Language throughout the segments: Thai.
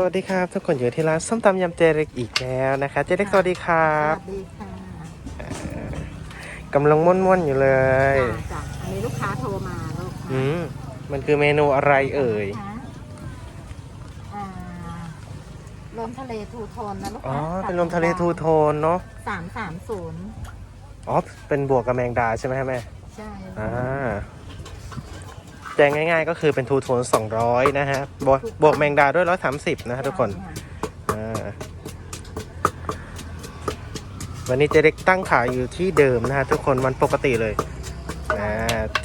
สวัสดีครับ ทุกคนอยู่ที่ร้านส้มตำยำเจเล็กอีกแล้วนะคะเจเล็กสวัสดีครัสบวัสดีค่ะกำลังม่วนๆอยู่เลยจ้ะจ้ะอันนี้ลูกค้าโทรมาลูกอืมมันคือเมนูอะไรเอ่ยคะอ่าลมทะเลทูโทนนะลูกอ๋อค้าเป็นลมทะเลทูโทนเนาะสามสามศูนย์อ๋อเป็นบวกกับแมงดาใช่ไหมแม่ใช่อ่า แจงง่ายๆ ก็คือเป็นทูโทน200 นะฮะบวกบวกแมงดาด้วย 130 นะฮะทุกคนวันนี้เจเล็กตั้งขายอยู่ที่เดิมนะฮะทุกคนวันปกติเลย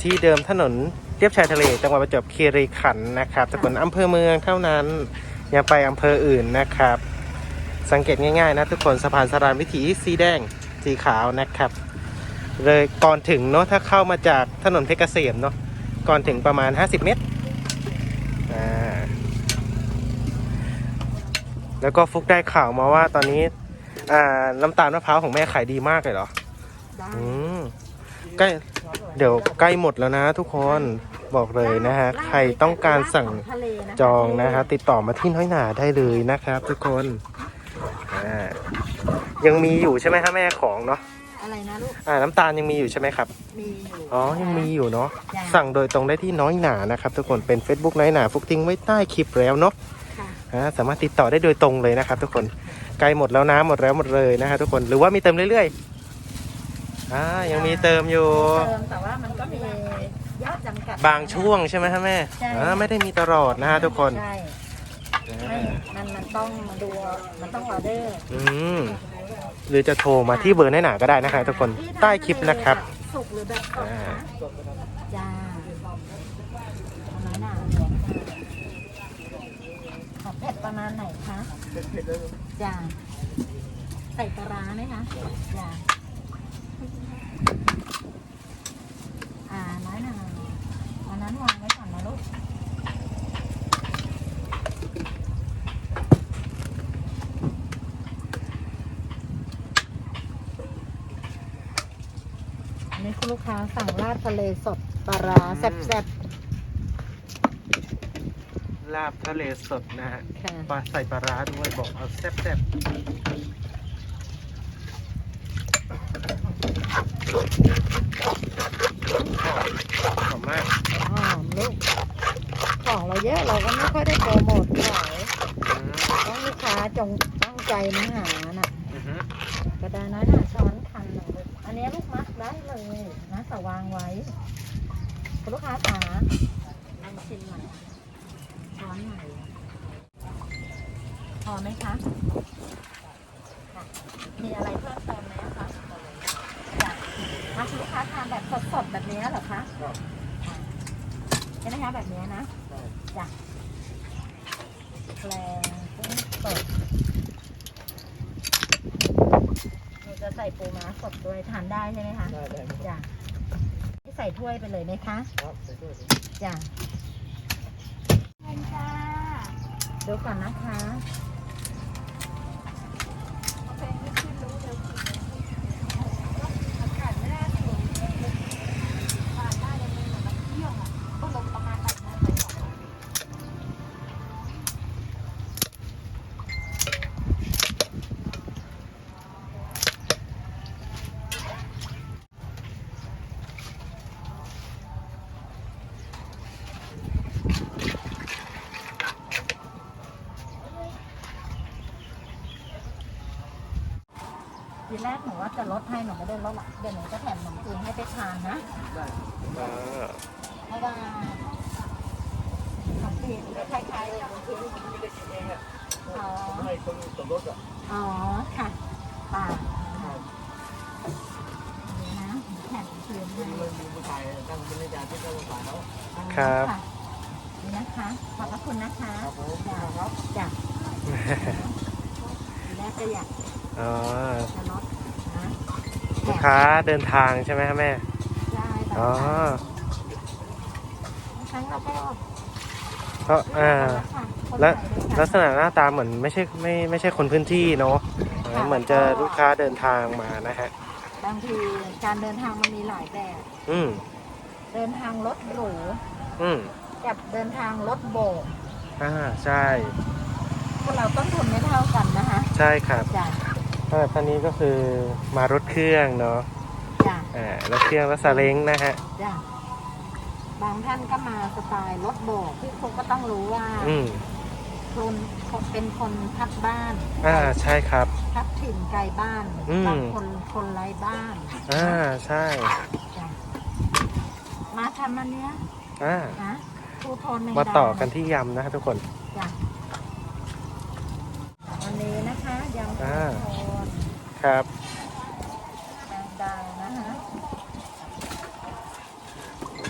ที่เดิมถนนเรียบชายทะเลจังหวัดประจวบคีรีขันธ์นะครับทุกคนอำเภอเมืองเท่านั้น อย่าไปอำเภออื่นนะครับ สังเกตง่ายๆนะทุกคนสะพานสรานวิถีสีแดงสีขาวนะครับ เลยก่อนถึงเนาะถ้าเข้ามาจากถนนเพชรเกษมเนาะ ก่อนถึงประมาณ 50 เมตรอ่าแล้วก็ฟุกได้ข่าวมาว่าตอนนี้อ่าน้ำตาลมะพร้าวของแม่ขายดีมากเลยเหรอได้อืมใกล้เดี๋ยวใกล้หมดแล้วนะทุกคนบอกเลยนะฮะใครต้องการสั่งลดของทะเลนะคะจองนะฮะติดต่อมาที่น้อยหนาได้เลยนะครับ ทุกคนอ่ายังมีอยู่ใช่ไหมฮะแม่ของเนาะ อะไรนะลูก อ่าน้ำตาลยังมีอยู่ใช่ไหมครับ มีอยู่อ๋อ ยังมีอยู่เนาะ จ้ะสั่งโดยตรงได้ที่น้อยหนานะครับทุกคน เป็น Facebook น้อยหนาฟุกทิ้งไว้ใต้คลิปแล้วเนาะค่ะอ่าสามารถติดต่อได้โดยตรงเลยนะครับทุกคนใกล้หมดแล้วนะหมดแล้วหมดเลยนะฮะทุกคน หรือว่ามีเติมเรื่อยๆ อ่า ยังมีเติมอยู่ เติมแต่ว่ามันก็มียอดจำกัด บางช่วงใช่ไหมฮะแม่ใช่ อ่าไม่ได้มีตลอดนะฮะทุกคนใช่อ่ไม่ามันมันต้องดูมันต้องออเดอร์ อืม หรือจะโทรมาที่เบอร์น้อยหนาก็ได้นะครับทุกคนใต้คลิปนะครับ สุกหรือแบบสดอ่านะจ้าประมาณไหนขอเผ็ดประมาณไหนคะจ้าใส่ปลาร้าไหมคะจ้าอ่าน้อยหนาอันนั้นวางไว้ก่อนนะ ลูกอันนี้คุณลูกค้าสั่งราดทะเลสดปลาร้าแซ่บลาบทะเลสดนะฮะๆค่ะปลาใส่ปลาร้าด้วยบอกเอาแซ่บๆหอมมากอ๋อลูกของเราเยอะเราก็ไม่ค่อยได้โปรโมทขายอืมต้องลูกค้าจงตั้งใจมาหาน่ะ อือฮึกระดาษน้อยหนา เลยนะแต่วางไว้คุณลูกค้าขาอันชิมหน่ช้อนใหม่พอไหมคะมีอะไรเพิ่มเติมไหมคะคุณลูกค้าทานแบบสดๆแบบนี้เหรอคะค่ะใช่ไหมคะแบบนี้นะจ้ะแปลงกุ้งสด หนู จะใส่ปูม้าสดด้วยทานได้ใช่ไหมคะได้ได้จ้ะนี่ใส่ถ้วยไปเลยไหมคะครับใส่ด้วยจ้ะดูก่อนนะคะทีแร ครับนี่นะคะ ขอบพระคุณนะคะครับผมจ้ะจ้ะทีแรกก็อยากอ๋อจะลดนะลูกค้าเดินทางใช่ไหมครับแม่ ได้แต่อ๋อครั้งเราก็เพราะอ่าคนและไหนด้วยกันลักษณะหน้าตาเหมือนไม่ใช่ไม่ไม่ใช่คนพื้นที่เนาะอ่าเหมือนจะลูกค้าเดินทางมานะฮะ บางทีการเดินทางมันมีหลายแบบ อืม เดินทางรถหรูอืมกับเดินทางรถโบกอ่าใช่คนเราต้นทุนไม่เท่ากันนะคะใช่ครับจ้ะถ้าแบบท่านนี้ก็คือมารถเครื่องเนาะจ้ะอ่ารถเครื่องรถซาเล้งนะฮะ จ้ะบางท่านก็มาสไตล์รถโบกที่คุณก็ต้องรู้ว่าอืมคนเป็นคนพัดบ้านอ่าใช่ครับ พัดถิ่นไกลบ้านอืม บางคนคนไร้บ้าน อ่าใช่จ้ะ มาทำอันเนี้ยอ่านะทูโทนแงมาดต่อกันที่ยำนะฮะทุกคน จ้ะอันนี้นะคะยำทูอ่า โทนครับ แมงดานะคะ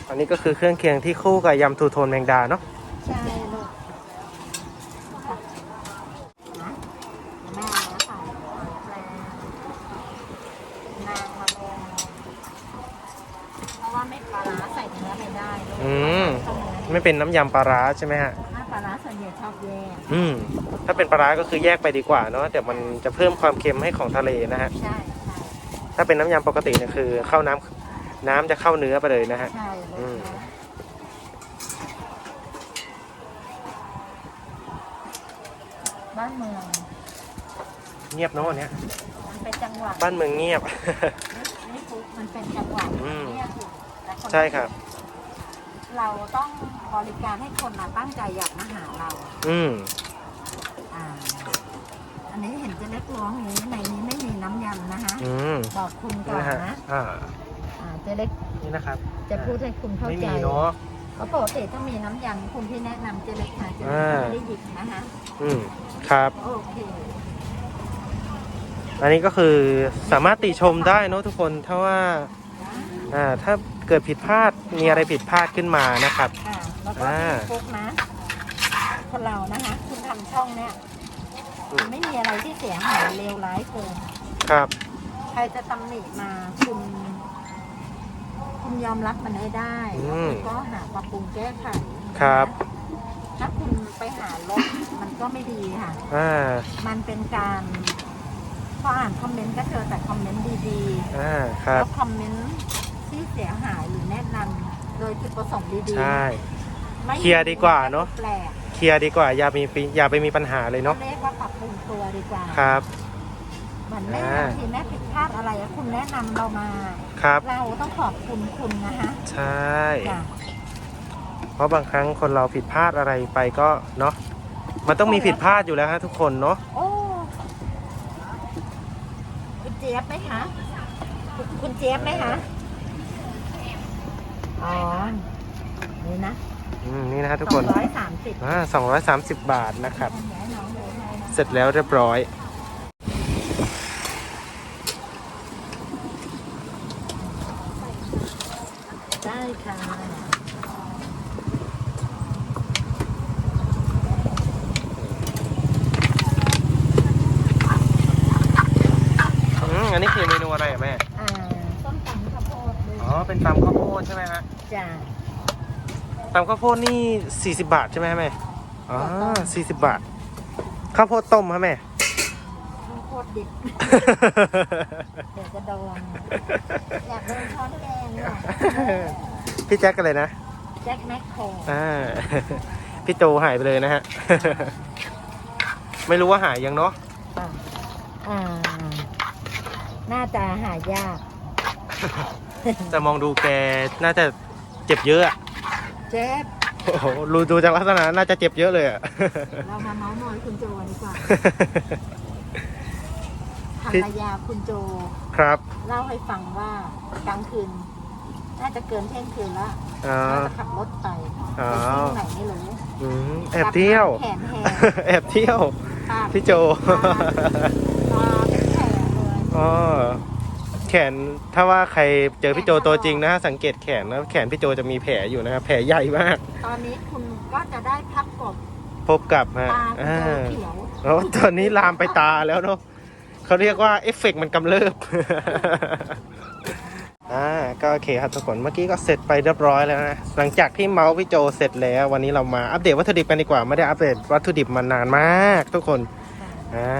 อันนี้ก็คือเครื่องเคียงที่คู่กับยำทูโทนแมงดาเนาะ ใช่ลูกค่ะนะแม่นะคะแปลนางมะม่วงเพราะว่าไม่ปลาร้าใส่เนื้อไม่ได้ลูก อืม ต้องเนื้อ ไม่เป็นน้ำยำปลาร้าใช่ไหมฮะถ้าปลาร้าส่วนใหญ่ชอบแยกอืม ถ้าเป็นปลาร้าก็คือแยกไปดีกว่าเนาะแต่มันจะเพิ่มความเค็มให้ของทะเลนะฮะ ใช่ใช่ถ้าเป็นน้ำยำปกติเนี่ยคือ เข้าน้ำน้ำจะเข้าเนื้อไปเลยนะฮะ ใช่ลูอืมกบ้านเมืองเงียบเนาะวันเนี้ยมันเป็นจังหวัดบ้านเมืองเงียบ นี่ปุ๊บมันเป็นจังหวัดอืม เนี่ยถูกแต่นใช่ครับ เราต้องบริการให้คนมาตั้งใจอยากมาหาเราอืมอ่าอันนี้เห็นเจะเล็กร้องอย่างนี้ในนี้ไม่มีน้ำยำนะคะ อืมบอกคุณก่อนนะฮะนะอ่าอ่าเจะเล็กนี่นะครับจะพูดให้คุณเข้าไม่ใจมีเนาะ เพราะปกติต้องมีน้ำยำคุณที่แนะนำเจะเล็กค่ะเจะเล็กอ่า ไม่ได้หยิบนะคะอืมครับ โอเคอันนี้ก็คือสามารถติชมได้เนอะทุกคนถ้าว่าอ่าถ้า เกิดผิดพลาดมีอะไรผิดพลาดขึ้นมานะครับ ค่ะแล้วก็อ่าที่ฟุกนะ คนเรานะคะ คุณทำช่องเนี้ยอืมไม่มีอะไรที่เสียหายเลวร้ายเกิน ครับ ใครจะตำหนิมาคุณคุณยอมรับมันให้ได้อืมแล้วคุณก็หาปรับปรุงแก้ไขครับถ้าคุณไปหาลบมันก็ไม่ดีค่ะ อ่ามันเป็นการพออ่านคอมเมนต์ก็เจอแต่คอมเมนต์ดีอ่าคๆรัแล้บวคอมเมนต์ ที่เสียหายหรือแนะนำโดยจุดประสงค์ดีๆใช่ ไม่เคลียร์ดีกว่าเนอะ แปลกเคลียร์ดีกว่าอย่ามีปิอย่าไปมีปัญหาเลยเนาะเรียกว่าปรับปรุงตัวดีกว่าครับ เหมือนแม่อ่า บางทีแม่ผิดพลาดอะไรอะคุณแนะนำเรามา ครับ เราต้องขอบคุณคุณนะคะใช่ จ้ะเพราะบางครั้งคนเราผิดพลาดอะไรไปก็เนาะมันต้องมีผิดพลาดอยู่แล้วฮะทุกคนเนาะโอ้คุณเจี๊ยบไหมคะคุณคุณเจี๊ยบไหมคะ อ๋อ นี่นะอืมนี่นะฮะทุกสคองนร้อยสามสิบอ่าสองร้อยสามสิบบาทนะครับย้ายน้องเลยให้นะเสร็จแล้วเรียบร้อย ได้ค่ะ อืม อันนี้คือเมนูอะไรอะแม่ อ่าส้มตำข้าวโพดด้วย อ๋อ เป็นตำข้าวโพดใช่ไหมฮะจ้ะตำข้าวโพดนี่ 40 บาทใช่ไหมฮะแม่อ๋อ40บาท ข้าวโพดต้มฮะแม่ ข้าวโพดดิบเดี๋ยวจะโดนอยากโดนช้อนแกงเนี่ยพี่แจ็คกันเลยนะ แจ็คแมคโครอ่าพี่โจหายไปเลยนะฮะ ไม่รู้ว่าหายยังเนาะอ่าอ่าน่าจะหายาก แต่มองดูแกน่าจะเจ็บเยอะอะเจ็บโอ้โหดูดูจากลักษณะน่าจะเจ็บเยอะเลยอะ เรามาเมาส์มอยคุณโจดีกว่าภรพี่รยาคุณโจ ครับเล่าให้ฟังว่ากลางคืน น่าจะเกินเที่ยงคืนแล้วอ๋อ น่าจะขับรถไปอ๋อไปที่ไหนไม่รู้อืมแอบเที่ยว แขนแหกแอบเที่ยว ปากพี่โจ ตาเป็นแผลเลย อ๋อแขนถ้าว่าใครเจอพี่โจตัวจริงนะสังเกตแขนนะแขนพี่โจจะมีแผลอยู่นะครับแผลใหญ่มาก ตอนนี้คุณก็จะได้พับกบพบกับฮะตาคุณอ่าโจเขียวแล้วตอนนี้ลามไปตาแล้วเนาะเขาเรียกว่าเอฟเฟกต์มันกำเริบ อ่าก็โอเคครับทุกคนเมื่อกี้ก็เสร็จไปเรียบร้อยแล้วนะหลังจากที่เมาส์พี่โจเสร็จแล้ว วันนี้เรามาอัปเดตวัตถุดิบกันดีกว่าไม่ได้อัปเดตวัตถุดิบมานานมาก ทุกคนอ่า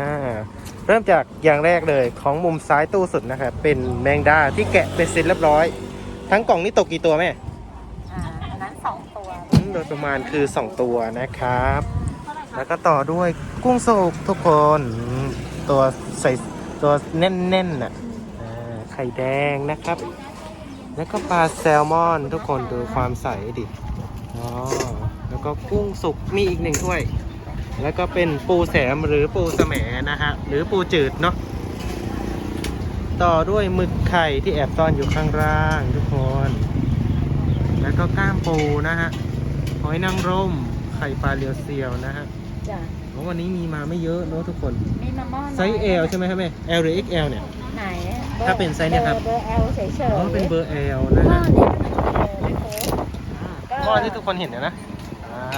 เริ่มจากอย่างแรกเลยของมุมซ้ายตู้สุดนะครับเป็นแมงดาที่แกะเป็นเสร็จเรียบร้อย ทั้งกล่องนี้ตกกี่ตัวแม่อ่าอันนั้นสองตัวอืมโดยประมาณคือ 2 ตัวนะครับเท่าไหร่แล้วก็ต่อด้วยกุ้งสุกทุกคนอืมตัวใส่ตัวแน่นๆน่ะอ่าไข่แดงนะครับ แล้วก็ปลาแซลมอนทุกคนดูความใสดิอ๋อแล้วก็กุ้งสุกมีอีกหนึ่งถ้วย แล้วก็เป็นปูแสมหรือปูแสมนะฮะหรือปูจืดเนาะต่อด้วยหมึกไข่ที่แอบซ่อนอยู่ข้างล่างทุกคน แล้วก็ก้ามปูนะฮะหอยนางรมไข่ปลาเรียวเซียวนะฮะจ้ะโอ้วันนี้มีมาไม่เยอะเนอะทุกคน มีมะม่วงไซส์ L ใช่ไหมครับแม่ L หรือ XL เนี่ย ไหนถ้าเป็นไซส์เนี่ยครับ เบอร์ L เฉยๆอ๋อเป็นเบอร์ L นะหม้อฮะเนี้ยมันเออไม่โค้กหม้อที่ทุกคนเห็นนะนะอ่า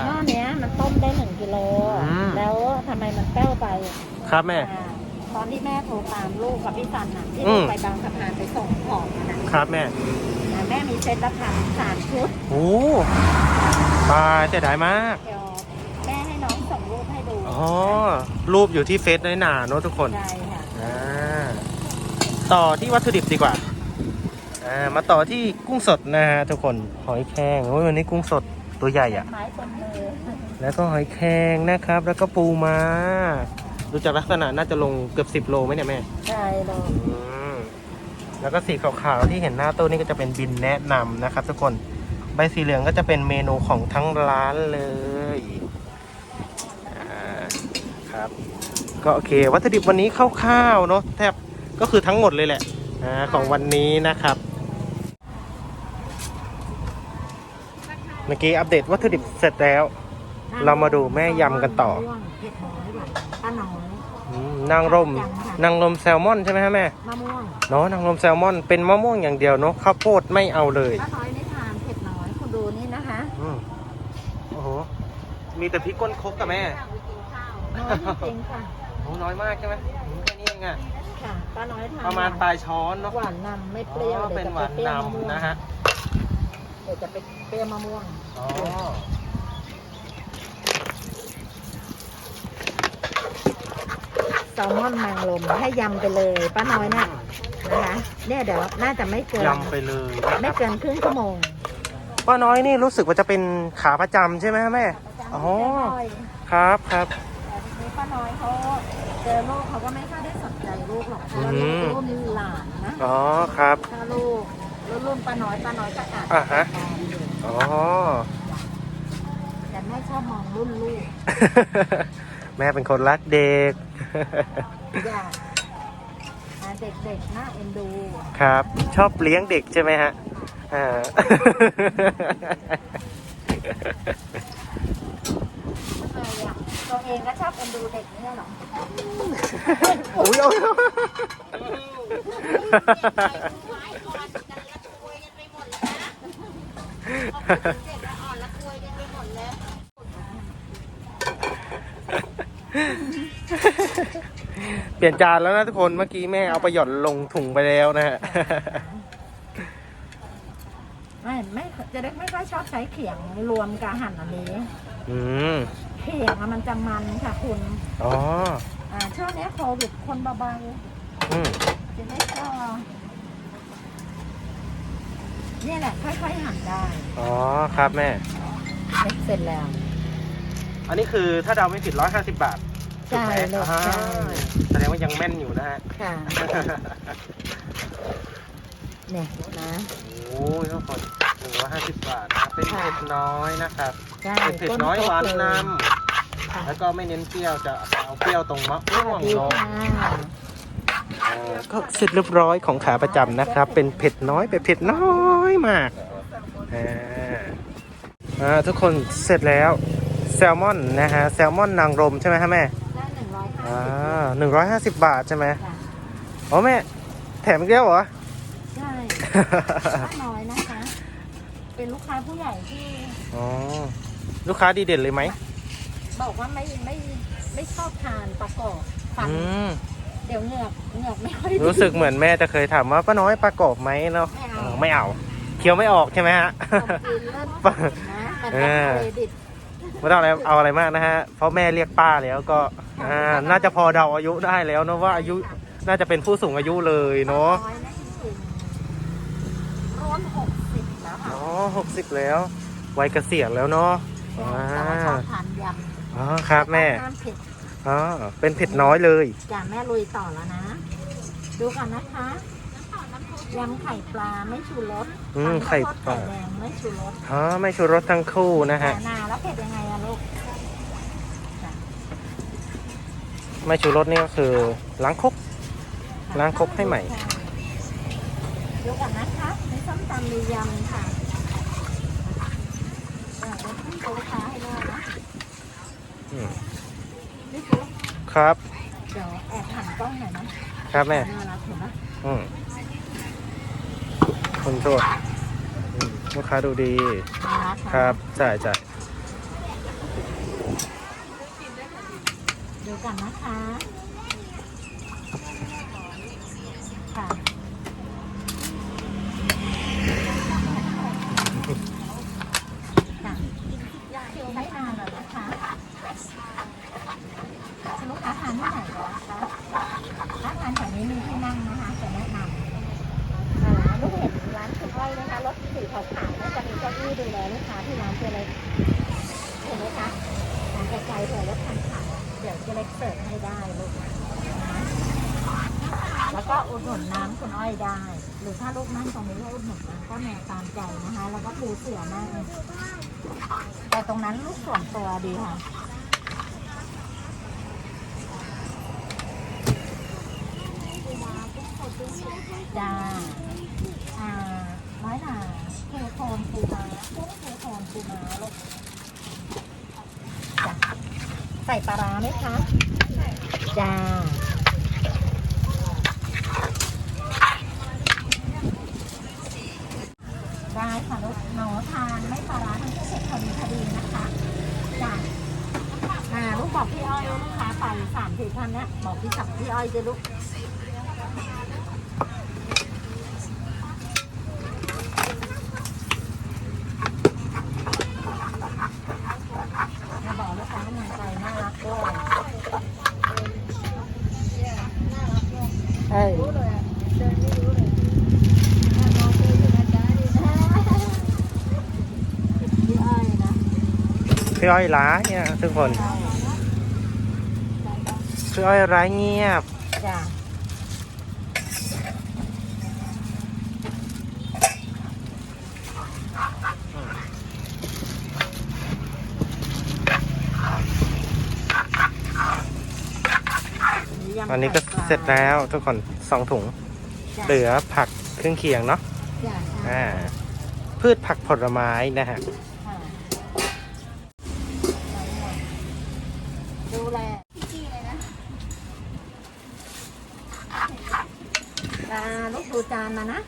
หม้อเนี้ยมันต้มได้หนึ่งกิโล อืม แล้วทำไมมันแป้วไปครับแม่ อ่าตอนที่แม่โทรตามลูกกับพี่ซันน่ะที่อืลูมกไปบางสะพานไปส่งของนะครับแม่อ่าแม่มีเซตละพันสามชุด โอ้ปลาเสียดายมาก เดี๋ยวแม่ให้น้องส่งรูปให้ดูอ๋อ รูปอยู่ที่เฟซน้อยหนาเนอะทุกคนใช่ค่ะ อ่าต่อที่วัตถุดิบดีกว่าอ่า มาต่อที่กุ้งสดนะฮะทุกคน หอยแครงโอ้ยวันนี้กุ้งสด ตัวใหญ่อะไม้คนมือแล้วก็หอยแครงนะครับ แล้วก็ปูมาดูจากลักษณะน่าจะลงเกือบ10โลไหมเนี่ยแม่ ใช่เลยอืมแล้วก็สีขาวๆที่เห็นหน้าตู้นี่ก็จะเป็นบินแนะนำนะครับ ทุกคนใบสีเหลืองก็จะเป็นเมนูของทั้งร้านเลยอ่าครับ ก็โอเค วัตถุดิบวันนี้คร่าวๆเนาะแทบก็คือทั้งหมดเลยแหละอ่าของวันนี้นะครับ เมื่อกี้อัปเดตวัตถุดิบเสร็จแล้ว เรามาดูแม่ยำกันต่อเผ็ดน้อยหวานป้าน้อยอืมนางรมยำค่ะนางรมแซลมอนใช่ไหมฮะแม่มะม่วงเนาะนางรมแซลมอนเป็นมะม่วงอย่างเดียวเนาะข้าวโพดไม่เอาเลยป้าน้อยไม่ทานเผ็ดน้อยคุณดูนี่นะคะอืมโอ้โหมีแต่พริกก้นครกกับแม่น้อยจริงๆค่ะโอ้น้อยมากใช่ไหมอืมแค่นี้เองอะค่ะป้าน้อยทานประมาณปลายช้อนเนาะหวานนำไม่เปอ๋รี้ยวอเดี๋เป็ยนวหจะวาไปนเปรี้ยวนมะม่วงำนะฮะ เดี๋ยวจะไปเปรี้ยวมะม่วงอ๋อแซลมอนนางรมให้ยำไปเลยป้าน้อยเนี่ยนะคะ เนี่ยเดี๋ยวน่าจะไม่เกินยำไปเลยนะไม่ครับเกินครึ่งชั่วโมงป้าน้อยนี่รู้สึกว่าจะเป็นขาประจำใช่ไหมฮะแม่ อ๋อครับครับ แต่ทีนี้ป้าน้อยเขาเจอลูกเขาก็ไม่ค่อยได้สนใจลูกหรอกเพราะว่าอืลูกมรุ่นหลานนะอ๋อครับ ถ้าลูก รุ่นรุ่นป้าน้อยป้าน้อยก็อาจอ่าฮะมองอยู่อ๋อ แต่แม่ชอบมองรุ่นลูกแม่เป็นคนรักเด็ก อยากอ่าเด็กๆน่าเอ็นดูครับ ชอบเลี้ยงเด็กใช่ไหมฮะอ่า ทำไมอะตัวเองก็ชอบเอ็นดูเด็กเนี่ยเหรออุ้ยเอา เปลี่ยนจานแล้วนะทุกคนเมื่อกี้แม่เอาไปหย่อนลงถุงไปแล้วนะฮะ ไม่ไม่จะได้ไม่ค่อยชอบใช้เขียงรวมกับหั่นอันนี้ อืม เขียงอะมันจะมันค่ะคุณอ๋อ อ่าช่วงนี้โควิดคนเบาอืมๆจะได้ก็ นี่แหละค่อยๆหั่นได้อ๋อครับแม่เสร็จแล้ว อันนี้คือถ้าเดาไม่ผิดร้อยห้าสิบบาทใช่ถูกไหมลูกอ่าใช่ แสดงว่ายังแม่นอยู่นะฮะ ค่ะเนี่ยนะ โอ้ยทุกคนหนึ่งร้อยห้าสิบบาทนะเป็นเผ็ดน้อยนะครับใช่เป็นเผ็ดน้อยหวานนค่ะำแล้วก็ไม่เน้นเปรี้ยวจะเอาเปรี้ยวตรงมะสม่ววัสงดีลงค่ะ ก็เสร็จเรียบร้อยของขาประจำนะครับ เป็นเผ็ดน้อยเป็นเผ็ดน้อยมากอ่าอ่าทุกคนเสร็จแล้วแซลมอนนะฮะแซลมอนนางรมใช่ไหมฮะแม่ได้หนึ่งร้อยห้าอ่สิบาหนึ่งร้อยห้าสิบบาทใช่ไหมค่ะอ๋อแม่ แถมอีกแล้วเหรอ ใช่ป้าน้อยนะคะ เป็นลูกค้าผู้ใหญ่ที่อ๋อลูกค้าดีเด่นเลยไหม บอกว่าไม่ไม่ไม่ชอบทานประกอบฟันอืม เดี๋ยวเหงือกเหงือกไม่ค่อยดีรู้สึกเหมือนแม่จะเคยถามว่าป้าน้อยประกอบไหมเนาะไม่เอาเออไม่เอาเคี้ยวไม่ออกใช่ไหมฮะผมกินเลิศนะมันเอต้องอเครดิตไม่ต้องอะไรเอาอะไรมากนะฮะเพราะแม่เรียกป้าแล้วก็อ่าน่าจะพอเดาอายุได้แล้วเนอะว่าอายุน่าจะเป็นผู้สูงอายุเลยเนาะน้อยนะจริงๆร่วมหกสิบแล้วค่ะอ๋อหกสิบแล้ววัยเกษียณแล้วเนาะแต่ว่าชอบทานยอ๋อครับแม่ ห้ามเผ็ด อ๋อเป็นเผ็ดน้อยเลย จ้ะแม่ลุยต่อแล้วนะ ดูกันนะคะยำไข่ปลาไม่ชูรสอืมตำไข่ข้าวโพดปลา ไข่แดงไม่ชูรสอ๋อไม่ชูรสทั้งคู่นะฮะนาแล้วเผ็ดยังไงอะลูกไม่ชูรสนี่ก็คือล้างครก ล้างครกให้ใหม่ ดูกันนะคะในส้มตำมียำค่ะเออเดี๋ยวให้ลูกค้าให้ด้วยนะ อืมนี่คือ ครับ เดี๋ยวแอบหันกล้องหน่อยนะครับแม่ น่ารักเห็นปะอืมคุณโทษอืมลูกค้าดูดี น่ารักครับจ่ายจ่ายดูกันนะคะค่ะค่ะคิวไม่นานหรอกนะคะคุณลูกค้าทานที่ไหนก่อนคะถ้าทานแถวนี้มีที่นั่งนะคะจะแนะนำอ่าลูกเห็นร้านคุณอ้อยไหมคะรถสีขาวๆแล้วจะมีเก้าอี้ดูแลลูกค้าที่ร้านเจเล็กเห็นไหมคะทางไกลๆเผื่อรถคันขาวเดี๋ยวเจเล็กเสิร์ฟให้ได้ลูกนะแล้วก็อุดห นุนน้ำคุณอ้อยได้ หรือถ้าลูกนั่งตรงนี้ก็อุดหนุนน้ำก็แนวตามใจนะคะ แล้วก็ปูเสือนั่แต่ตรงนั้นลูกส่วนตัวดีค่ะจ้าอ่าน้อยหนาเทโคนปูมากุ้งเทโคนปูมาลูกใส่ปลาร้าไหมคะจ้า ได้ค่ะลูกหนูทานไม่ปลาร้าทั้งคู่เสร็จพอดีพอดีนะคะ จ้าอ่าลูกบอกพี่อ้อยว่าลูกค้าไป สามสี่ท่านเนี้ยบอกพี่สับพี่อ้อยจะลูกมาบอกลูกค้าให้มันใจน่ารักด้วยเอ้ยรู้เลยเดินไม่รู้เลยมองดูอยู่นะจ๊ะดีนะพี่อ้อยนะพี่อ้อยร้ายเนี่ยทุกคน พี่อ้อยร้ายเงียบ จ้ะอันนี้ก็เสร็จแล้วทุกคนสองถุง เหลือผักเครื่องเคียงเนาะ จ้ะอ่า พืชผักผลไม้นะฮะ ค่ะดูแลพี่เลยนะอ่าลูกดูจา นมานะ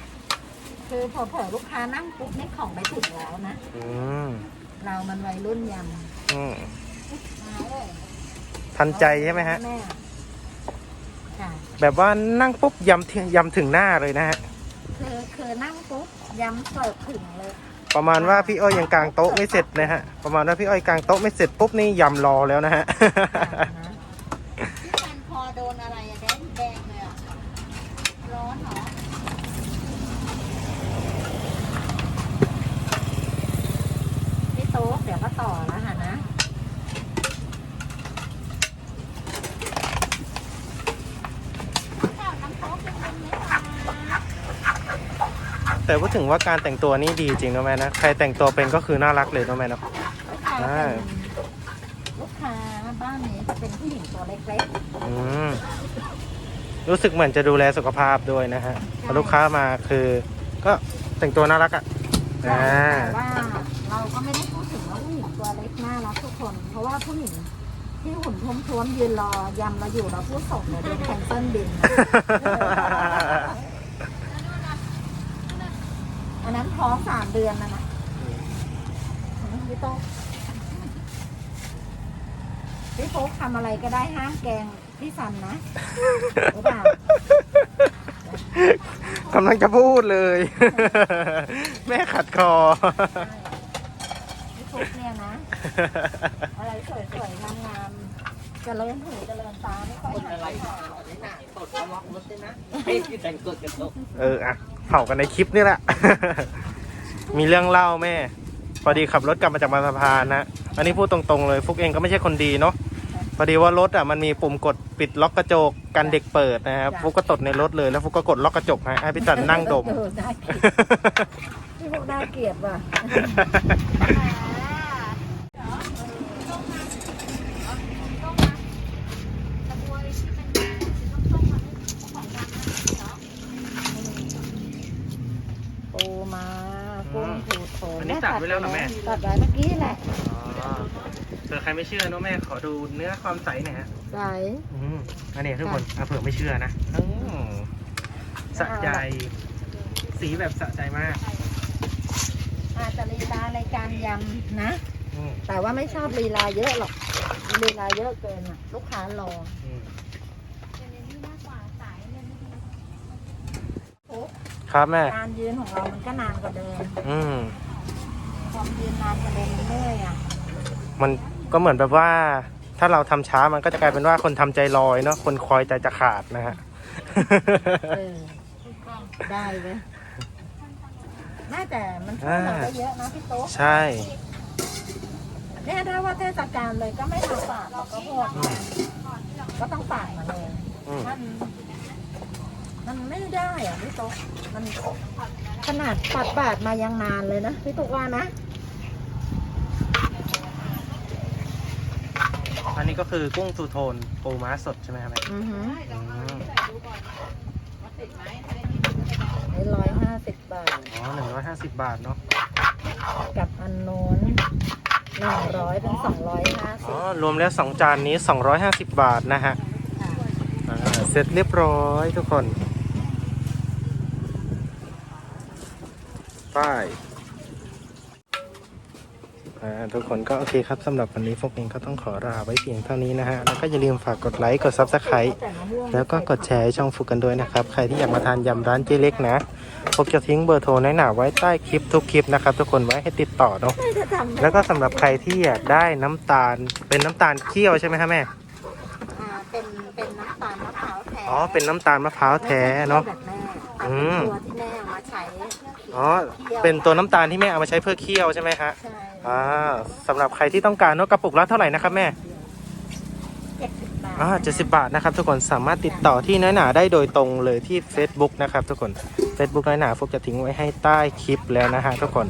คือพอเผลอลูกค้านั่งปุ๊บนี่ของไปถึงแล้วนะ อืมเรามันวัยรุ่นยอืมำมาเลยทันใจใช่ไหมฮะ แม่ค่ะ แบบว่านั่งปุ๊บยำถึงยำถึงหน้าเลยนะฮะ คือคือนั่งปุ๊บยำเสิร์ฟถึงเลย ประมาณว่าพี่อ้อยยังกางโต๊ะไม่เสร็จนะฮะ ประมาณว่าพี่อ้อยกางโต๊ะไม่เสร็จปุ๊บนี่ยำรอแล้วนะฮะนะ พี่ฟันคอโดนอะไรอะแดงแดงเลยอะร้อนเหรอ พี่โต๊ะเดี๋ยวก็ต่อแล้วค่ะนะ ข้าวน้ำโต๊ะเป็นคนไหมคะ แต่พูดถึงว่าการแต่งตัวนี่ดีจริงนะแม่นะ ใครแต่งตัวเป็นก็คือน่ารักเลยนะแม่เนาะลูกค้าอ่าเป็นลูกค้าบ้านนี้จะเป็นผู้หญิงตัวเล็กอืมรู้สึกเหมือนจะดูแลสุขภาพด้วยนะฮะพอลูกค้ามาคือ ก็แต่งตัวน่ารักอะๆอ่าแต่ว่าเราก็ไม่ได้พูดถึงว่าผู้หญิงตัวเล็กน่ารักทุกคน เพราะว่าผู้หญิงที่หุ่นท้วมๆยืนรอยำเราอยู่เราพูดส่งเลยโดนแคนเซิลบินนะ อันนั้นท้องสามเดือนแล้วนะพี่โต๊ะพี่โต๊ะทำอะไรก็ได้ห้ามแกล้งพี่ซันนะรู้เปล่ากำลังจะพูดเลย แม่ขัดคอพี่ฟุกเนี่ยนะ อะไรสวยๆงามๆเจริญหูเจริญตาไม่ค่อยหันไปหาเอออะ เผากันในคลิปนี่แหละ มีเรื่องเล่าแม่ พอดีขับรถกลับมาจากบางสะพานนะ อันนี้พูดตรงๆเลยฟุกเองก็ไม่ใช่คนดีเนาะ พอดีว่ารถอะมันมีปุ่มกดปิดล็อกกระจกกันเด็กเปิดนะครับ ฟุกก็ตดในรถเลยแล้วฟุกก็กดล็อกกระจกให้ให้พี่จันนั่งดม เออได้เกลียดพี่พวกน่าเกลียดว่ะ ว้แล้วเหรอแม่ตัดไว้เมื่อกี้แหละอ๋อเผื่อใครไม่เชื่อเนอะแม่ขอดูเนื้อความใสหน่อยฮะใส่อืมอันนี้ทุกคนอะเผื่อไม่เชื่อนะอืมสะใจสีแบบสะใจมากอาจจะลีลาในการยำนะ อืมแต่ว่าไม่ชอบลีลาเยอะหรอกลีลาเยอะเกินอะ ลูกค้ารออืมโอ้ครับแม่ การยืนของเรามันก็นานกว่าเดิมอืม ความยืนนานกว่าเดิมมันเหนื่อยอะมันก็เหมือนแบบว่า ถ้าเราทำช้ามันก็จะกลายเป็นว่าคนทำใจลอยเนาะคนคอยใจจะขาดนะฮะเออได้เลยน่าแต่มันช่วยเราได้เยอะนะพี่โต๊ะใช่เนี่ยถ้าว่าเทศกาลเลยก็ไม่ทำฝาดหรอกก็พวกก็ต้องฝาดมาเลยอืมมันมันไม่ได้อะพี่โต๊ะมันขนาดปัดปาดมายังนานเลยนะพี่ตุ๊กว่านะ อันนี้ก็คือกุ้งทูโทนปูม้าสดใช่ไหมครับแม่อือหืออืมนี่ร้อยห้าสิบบาท อ๋อหนึ่งร้อยห้าสิบบาทเนาะ กับอันโน้นหนึ่งร้อยเป็นสองร้อยห้าสิอ๋บอรวมแล้วสองจานนี้สองร้อยห้าสิบบาทนะฮะอ่าเสร็จเรียบร้อยทุกคน ไป้ายอ่า ทุกคนก็โอเคครับสำหรับวันนี้พวกเองก็ต้องขอลาไว้เพียงเท่านี้นะฮะ แล้วก็อย่าลืมฝากกดไลค์ กด Subscribe แต่มะม่วงแล้วก็กดแชร์ให้ช่องฟุกกันด้วยนะครับ ใครที่อยากมาทานยำร้านเจ๊เล็กนะผมจะทิ้งเบอร์โทรในหนาไว้ใต้คลิปทุกคลิปนะครับ ทุกคนไว้ให้ติดต่อเนาะไม่ได้ทำแล้วก็สำหรับใครที่อยากได้น้ำตาลเป็นน้ำตาลเคี่ยวใช่ไหมครับแม่อ่าเป็นเป็นน้ำตาลมะพร้าวแท้อ๋อเป็นน้ำตาลมะพร้าวแท้เนาะแบบแม่อืมตัวที่แม่เอามาใช้ อ๋อ เป็นตัวน้ำตาลที่แม่เอามาใช้เพื่อเคี่ยวใช่ไหมฮะใช่อ่าสำหรับใครที่ต้องการเนาะกระปุกละเท่าไหร่นะครับแม่เจ็ดสิบบาทอ่าเจ็ดสิบบาทนะครับทุกคนสามารถติดต่อที่น้อยหนาได้โดยตรงเลยที่ Facebook นะครับทุกคน Facebook น้อยหนาฟุกจะทิ้งไว้ให้ใต้คลิปแล้วนะฮะทุกคน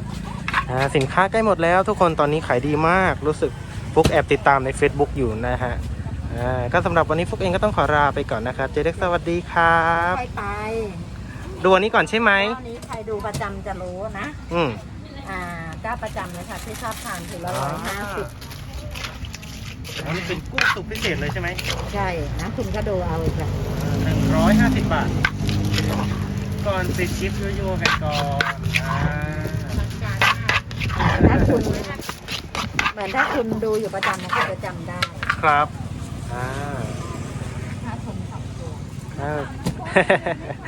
อ่าสินค้าใกล้หมดแล้วทุกคนตอนนี้ขายดีมากรู้สึกฟุกแอบติดตามใน Facebook อยู่นะฮะอ่าก็สำหรับวันนี้ฟุกเองก็ต้องขอลาไปก่อนนะครับ เจเด็กสวัสดีครับใครไป ดูอันนี้ก่อนใช่ไหมเจ้านี้ใครดูประจำจะรู้นะ อืม อ่าเจ้าประจำเลยค่ะที่ชอบทานถือละร้อยห้าสิบอันนี้เป็นกุ้งสุกพิเศษเลยใช่ไหมใช่นะคุณก็ดูเอาอีกแบบหนึ่งร้อยห้าสิบบาท ก่อนปิดคลิปยั่วๆกันก่อนอ่าถ้าคุณเหมือนถ้าคุณดูอยู่ประจำมันก็จะจำได้ครับอ่า ถ้าชมสองตัวอ่า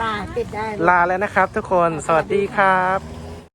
ป้าปิดได้เลยลาแล้วนะครับทุกคน สวัสดีครับ